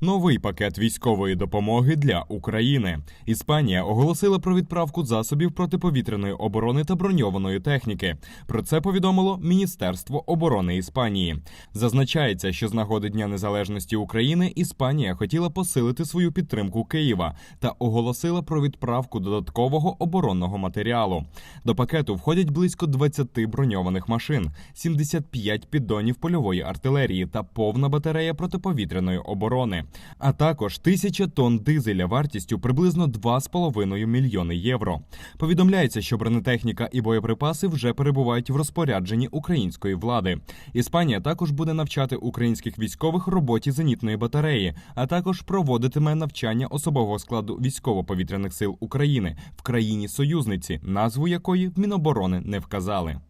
Новий пакет військової допомоги для України. Іспанія оголосила про відправку засобів протиповітряної оборони та броньованої техніки. Про це повідомило Міністерство оборони Іспанії. Зазначається, що з нагоди Дня Незалежності України Іспанія хотіла посилити свою підтримку Києва та оголосила про відправку додаткового оборонного матеріалу. До пакету входять близько 20 броньованих машин, 75 піддонів польової артилерії та повна батарея протиповітряної оборони а також тисяча тонн дизеля вартістю приблизно 2,5 мільйони євро. Повідомляється, що бронетехніка і боєприпаси вже перебувають в розпорядженні української влади. Іспанія також буде навчати українських військових роботі зенітної батареї, а також проводитиме навчання особового складу військово-повітряних сил України в країні союзниці, назву якої Міноборони не вказали.